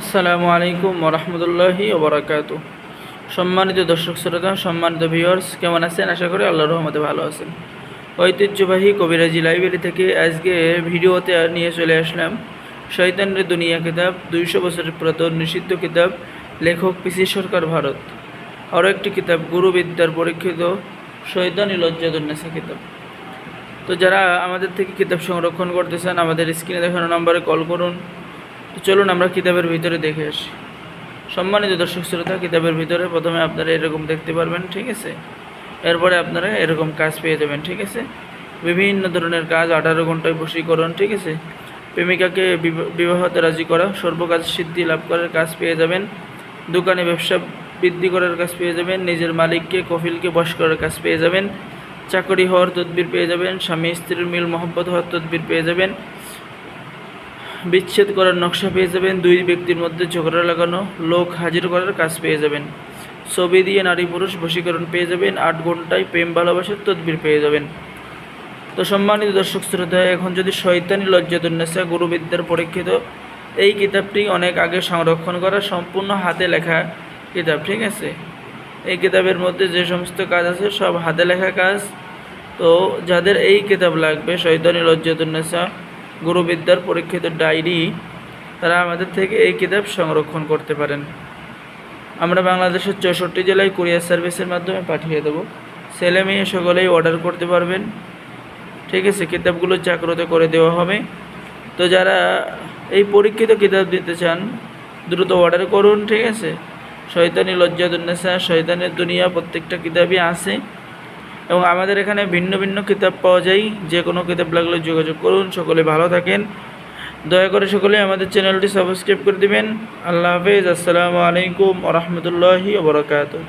আসসালামু আলাইকুম ওরহমতুল্লাহি ওবরাকাত সম্মানিত দর্শক শ্রোতা, সম্মানিত ভিউয়ার্স কেমন আছেন? আশা করি আল্লাহর রহমতে ভালো আছেন। ঐতিহ্যবাহী কবিরাজি লাইব্রেরি থেকে আজকে ভিডিওতে নিয়ে চলে আসলাম শৈতানের দুনিয়া কিতাব, দুইশো বছরের পুরাতন নিষিদ্ধ কিতাব, লেখক পিসি সরকার ভারত। আরও একটি কিতাব, গুরুবিদ্যার পরীক্ষিত শৈতানি লজ্জাদুন্নেসা কিতাব। তো যারা আমাদের থেকে কিতাব সংরক্ষণ করতে চান, আমাদের স্ক্রিনে দেখানো নম্বরে কল করুন। তো চলুন আমরা কিতাবের ভিতরে দেখে আসি। সম্মানিত দর্শক শ্রোতা, কিতাবের ভিতরে প্রথমে আপনারা এরকম দেখতে পারবেন, ঠিক আছে? এরপরে আপনারা এরকম কাজ পেয়ে যাবেন, ঠিক আছে? বিভিন্ন ধরনের কাজ, আঠারো ঘন্টায় বশীকরণ, ঠিক আছে? প্রেমিকাকে বিবা- বিবাহতে রাজি করা, সর্বকাজ সিদ্ধি লাভ করার কাজ পেয়ে যাবেন। দোকানে ব্যবসা বৃদ্ধি করার কাজ পেয়ে যাবেন। নিজের মালিককে, কফিলকে বশ করার কাজ পেয়ে যাবেন। চাকরি হওয়ার তদবির পেয়ে যাবেন। স্বামী, স্ত্রীর মিল মহব্বত হওয়ার তদবির পেয়ে যাবেন। বিচ্ছেদ করার নকশা পেয়ে যাবেন। দুই ব্যক্তির মধ্যে ঝগড়া লাগানো লোক হাজির করার কাজ পেয়ে যাবেন। ছবি দিয়ে নারী পুরুষ বশীকরণ পেয়ে যাবেন। আট ঘন্টায় প্রেম, ভালোবাসার তদবির পেয়ে যাবেন। তো সম্মানিত দর্শক শ্রোতা, এখন যদি শৈতানি লজ্জাতুন্নেসা গুরুবিদ্যার পরীক্ষিত, এই কিতাবটি অনেক আগে সংরক্ষণ করা, সম্পূর্ণ হাতে লেখা কিতাব, ঠিক আছে? এই কিতাবের মধ্যে যে সমস্ত কাজ আছে, সব হাতে লেখা কাজ। তো যাদের এই কিতাব লাগবে শৈতানি লজ্জাতুন্নেসা গুরুবিদ্যার পরীক্ষিত ডায়েরি তারা আমাদের থেকে এই কিতাব সংরক্ষণ করতে পারেন। আমরা বাংলাদেশের চৌষট্টি জেলায় কুরিয়ার সার্ভিসের মাধ্যমে পাঠিয়ে দেবো। ছেলে মেয়ে সকলেই অর্ডার করতে পারবেন। ঠিক আছে, কিতাবগুলো জাগ্রত করে দেওয়া হবে। তো যারা এই পরীক্ষিত কিতাব দিতে চান, দ্রুত অর্ডার করুন, ঠিক আছে? শয়তানি লজ্জাদুন্নেসা শয়তানের দুনিয়া প্রত্যেকটা কিতাবই আছে। এবং আমাদের এখানে ভিন্ন ভিন্ন কিতাব পাওয়া যায়। যে কোনো কিতাব লাগলে যোগাযোগ করুন। সকলে ভালো থাকেন। দয়া করে সকলে আমাদের চ্যানেলটি সাবস্ক্রাইব করে দেবেন। আল্লাহ হাফেজ। আসসালামু আলাইকুম রহমতুল্লাহি ওবরাকাতুহ